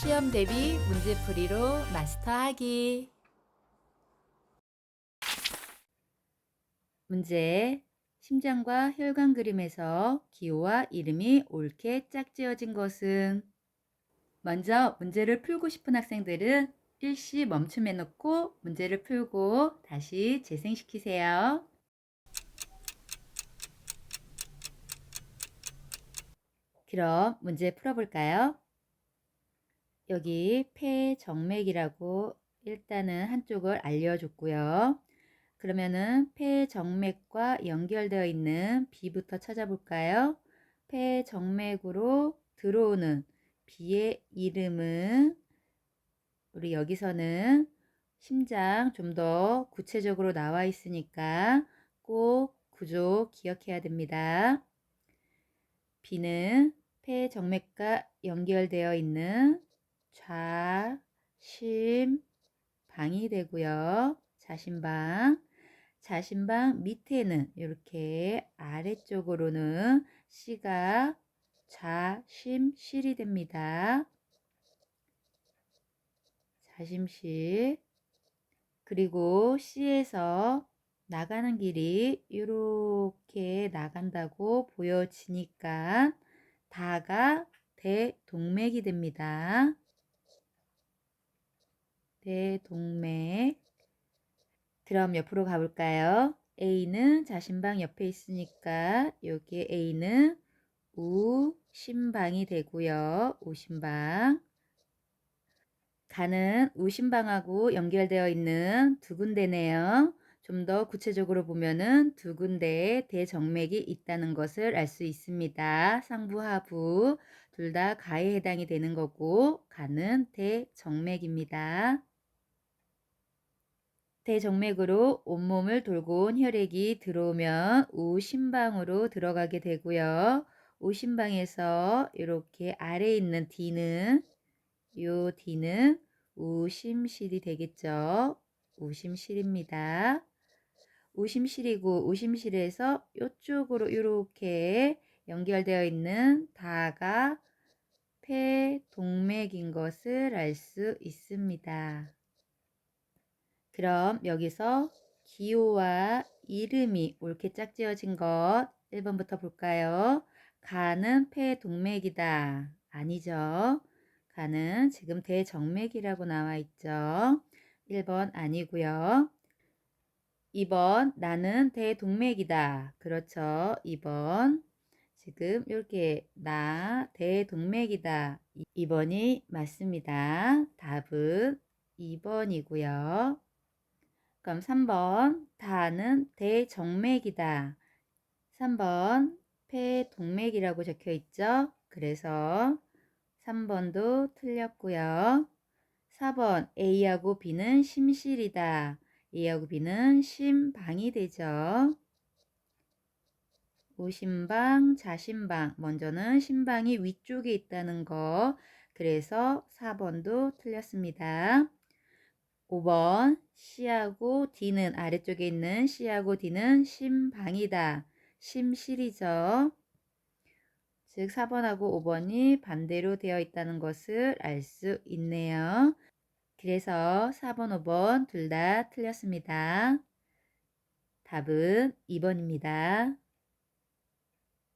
시험 대비 문제풀이로 마스터하기. 문제. 심장과 혈관 그림에서 기호와 이름이 옳게 짝지어진 것은? 먼저 문제를 풀고 싶은 학생들은 일시 멈춤해 놓고 문제를 풀고 다시 재생시키세요. 그럼 문제 풀어볼까요? 여기 폐정맥이라고 일단은 한쪽을 알려줬고요. 그러면은 폐정맥과 연결되어 있는 B부터 찾아볼까요? 폐정맥으로 들어오는 B의 이름은 우리 여기서는 심장 좀 더 구체적으로 나와 있으니까 꼭 구조 기억해야 됩니다. B는 폐정맥과 연결되어 있는 좌심방이 되고요. 자심방. 자심방 밑에는 이렇게 아래쪽으로는 C가 좌심실이 됩니다. 자심실. 그리고 C에서 나가는 길이 이렇게 나간다고 보여지니까 다가 대동맥이 됩니다. 대동맥. 그럼 옆으로 가볼까요? A는 자신방 옆에 있으니까 여기 A는 우심방이 되고요. 우심방. 가는 우심방하고 연결되어 있는 두 군데네요. 좀 더 구체적으로 보면은 두 군데의 대정맥이 있다는 것을 알 수 있습니다. 상부, 하부 둘 다 가에 해당이 되는 거고 가는 대정맥입니다. 대정맥으로 온몸을 돌고 온 혈액이 들어오면 우심방으로 들어가게 되고요. 우심방에서 이렇게 아래에 있는 D는 요 D는 우심실이 되겠죠. 우심실입니다. 우심실이고 우심실에서 이쪽으로 이렇게 연결되어 있는 다가 폐동맥인 것을 알 수 있습니다. 그럼 여기서 기호와 이름이 옳게 짝지어진 것 1번부터 볼까요? 가는 폐동맥이다. 아니죠. 가는 지금 대정맥이라고 나와 있죠. 1번 아니고요. 2번 나는 대동맥이다. 그렇죠. 2번 지금 이렇게 나 대동맥이다. 2번이 맞습니다. 답은 2번이고요. 그럼 3번 다는 대정맥이다. 3번 폐동맥이라고 적혀 있죠. 그래서 3번도 틀렸고요. 4번 A하고 B는 심실이다. A하고 B는 심방이 되죠. 우심방, 자심방. 먼저는 심방이 위쪽에 있다는 거. 그래서 4번도 틀렸습니다. 5번 C하고 D는 아래쪽에 있는 C하고 D는 심방이다. 심실이죠. 즉 4번하고 5번이 반대로 되어 있다는 것을 알 수 있네요. 그래서 4번, 5번 둘 다 틀렸습니다. 답은 2번입니다.